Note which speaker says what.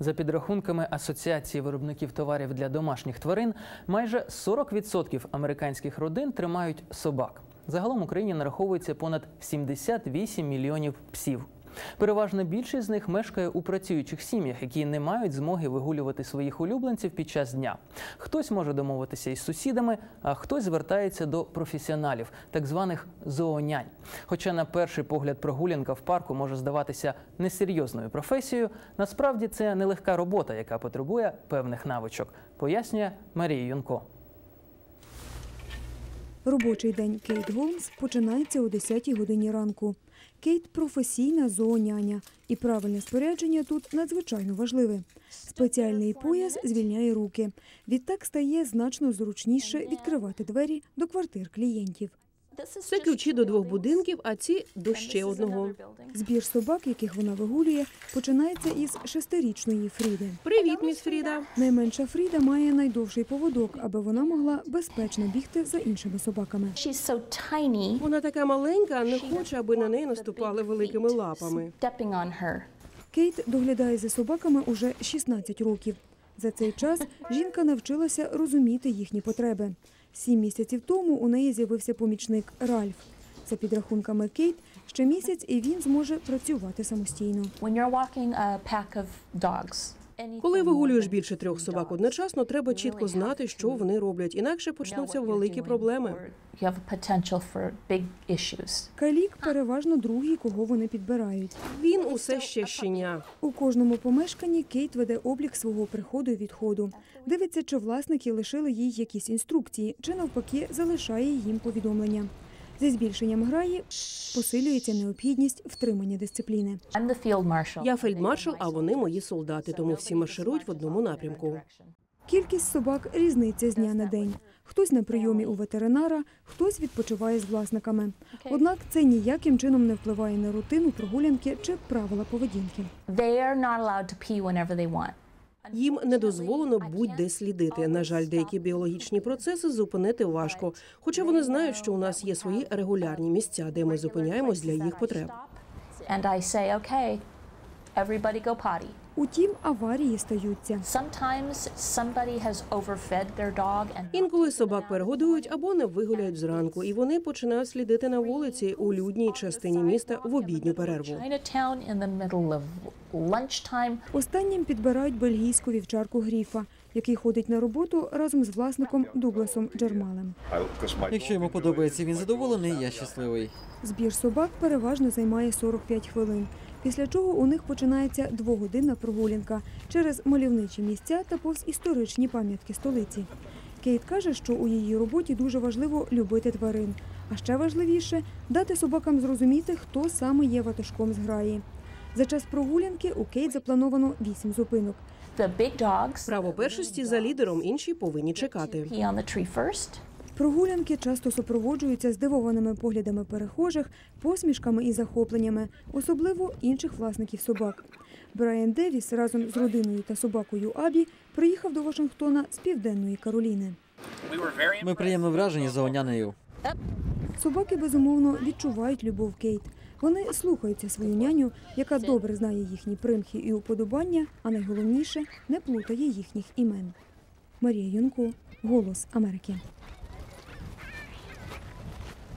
Speaker 1: За підрахунками Асоціації виробників товарів для домашніх тварин, майже 40% американських родин тримають собак. Загалом в Україні нараховується понад 78 мільйонів псів. Переважна більшість з них мешкає у працюючих сім'ях, які не мають змоги вигулювати своїх улюбленців під час дня. Хтось може домовитися із сусідами, а хтось звертається до професіоналів, так званих зоонянь. Хоча на перший погляд прогулянка в парку може здаватися несерйозною професією, насправді це нелегка робота, яка потребує певних навичок, пояснює Марія Юнко.
Speaker 2: Робочий день Кейт Голмс починається о 10 годині ранку. Кейт професійна зооняня, і правильне спорядження тут надзвичайно важливе. Спеціальний пояс звільняє руки. Відтак стає значно зручніше відкривати двері до квартир клієнтів.
Speaker 3: Це ключі до двох будинків, а ці до ще одного.
Speaker 2: Збір собак, яких вона вигулює, починається із шестирічної Фріди.
Speaker 3: Привіт, міс Фріда.
Speaker 2: Найменша Фріда має найдовший поводок, аби вона могла безпечно бігти за іншими собаками.
Speaker 3: Вона така маленька, не хоче, аби на неї наступали великими лапами.
Speaker 2: Кейт доглядає за собаками уже 16 років. За цей час жінка навчилася розуміти їхні потреби. Сім місяців тому у неї з'явився помічник Ральф. За підрахунками Кейт, ще місяць і він зможе працювати самостійно.
Speaker 4: When you're walking a
Speaker 3: Коли вигулюєш більше трьох собак одночасно, треба чітко знати, що вони роблять, інакше почнуться великі проблеми.
Speaker 2: Калік переважно другий, кого вони підбирають.
Speaker 3: Він усе ще щеня.
Speaker 2: У кожному помешканні Кейт веде облік свого приходу і відходу. Дивиться, чи власники лишили їй якісь інструкції, чи навпаки залишає їм повідомлення. Зі збільшенням граї посилюється необхідність втримання дисципліни.
Speaker 3: Я фельдмаршал, а вони мої солдати, тому всі марширують в одному напрямку.
Speaker 2: Кількість собак різниця з дня на день. Хтось на прийомі у ветеринара, хтось відпочиває з власниками. Однак це ніяким чином не впливає на рутину прогулянки чи правила поведінки.
Speaker 3: Їм не дозволено будь-де слідити. На жаль, деякі біологічні процеси зупинити важко. Хоча вони знають, що у нас є свої регулярні місця, де ми зупиняємось для їх потреб.
Speaker 4: And I say, okay, everybody go potty.
Speaker 2: Утім, аварії стаються.
Speaker 3: Інколи собак перегодують або не вигуляють зранку, і вони починають слідити на вулиці у людній частині міста в обідню перерву.
Speaker 2: Останнім підбирають бельгійську вівчарку Гріфа, який ходить на роботу разом з власником Дугласом Джермалем.
Speaker 5: Якщо йому подобається, він задоволений, я щасливий.
Speaker 2: Збір собак переважно займає 45 хвилин. Після чого у них починається двогодинна прогулянка через мальовничі місця та повз історичні пам'ятки столиці. Кейт каже, що у її роботі дуже важливо любити тварин, а ще важливіше дати собакам зрозуміти, хто саме є ватажком зграї. За час прогулянки у Кейт заплановано 8 зупинок.
Speaker 4: The big dogs
Speaker 3: Право першості за лідером, інші повинні чекати.
Speaker 4: pee on the tree first.
Speaker 2: Прогулянки часто супроводжуються здивованими поглядами перехожих, посмішками і захопленнями, особливо інших власників собак. Брайан Девіс разом з родиною та собакою Абі приїхав до Вашингтона з південної Кароліни.
Speaker 5: Ми приємно вражені заонянею.
Speaker 2: Собаки безумовно відчувають любов Кейт. Вони слухаються свою няню, яка добре знає їхні примхи і уподобання, а найголовніше не плутає їхніх імен. Марія Юнко, Голос Америки.